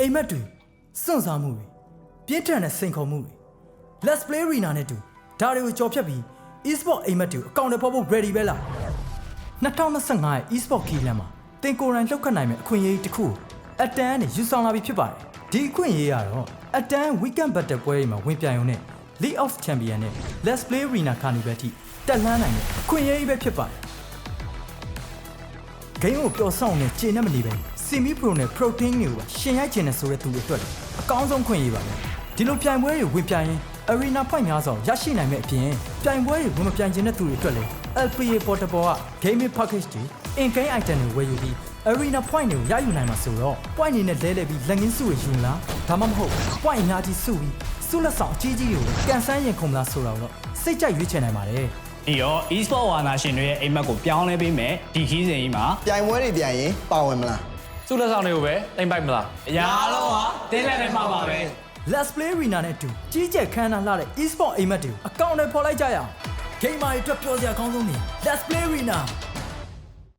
အိမ်မက်တွေစွန့်စားမှုတွေပြင်းထန်တဲ့စိန်ခေါ်မှုတွေ Let's Play Arena နဲ့တူဒါတွေကိုကြော်ဖြတ်ပြီး e-sport အိမ်မက်တွေကိုအကောင့်တွေပေါ်ဖို့ ready ပဲလား2025ရဲ့ e-sport ခီလန်မှာတင်ကိုယ်တိုင်လှုပ်ခတ်နိုင်မယ့်အခွင့်အရေးတစ်ခုကိုအတန်းနဲ့ယူဆောင်လာပြီဖြစ်ပါတယ်ဒီအခွင့်အရေးကတော့အတန်း weekend battle ပွဲတွေမှာဝင်ပြိုင်ရုံနဲ့ League of Champion နဲ့ Let's Play Arena Carnival ထိတက်လှမ်းနိုင်တဲ့အခွင့်အရေးပဲဖြစ်ပါတယ်ဂိမ်းကိုပျော်ဆောင်နဲ့ခြေနဲ့မနေပဲ စီမီပရိုနဲ့ protein တွေကိုပါရှင်ရိုက်ခြင်းနဲ့ဆိုတဲ့သူတွေအတွက်အကောင်းဆုံးခွင့်ရပါပဲဒီလိုပြိုင်ပွဲတွေဝင်ပြိုင်ရင် arena point များစွာရရှိနိုင်မဲ့အပြင်ပြိုင်ပွဲတွေဝင်မပြိုင်ခြင်းတဲ့သူတွေအတွက်လည်း LPA Portable က gaming package တွေ in game item တွေဝယ်ယူပြီး arena point တွေကိုရယူနိုင်မှာဆိုတော့ point တွေနဲ့လဲလှယ်ပြီးလက်ငင်းစုတွေယူမလားဒါမှမဟုတ် point အများကြီးစုပြီးစုလက်ဆောင်အကြီးကြီးတွေကိုကန်ဆန်းရင်ခုံမလားဆိုတော့စိတ်ကြိုက်ရွေးချယ်နိုင်ပါတယ်ပြီးတော့ e-sport ဝါနာရှင်တွေရဲ့အိမ်မက်ကိုပြောင်းလဲပေးမယ်ဒီခီးစဉ်ကြီးမှာပြိုင်ပွဲတွေပြန်ရင်ပါဝင်မလား စုလက်ဆောင်တွေကိုပဲတိမ့်ပိုက်မလားအရာလုံးဟာတင်းလက်နဲ့မှာပါပဲ Let's Play Arena နဲ့အတူကြီးကျယ်ခမ်းနားလှတဲ့ e-sport အိမ်မက်တွေကိုအကောင့်တွေပေါ်လိုက်ကြရအောင် Gamer တွေအတွက်ပြောစရာအကောင်းဆုံးနေ Let's Play Arena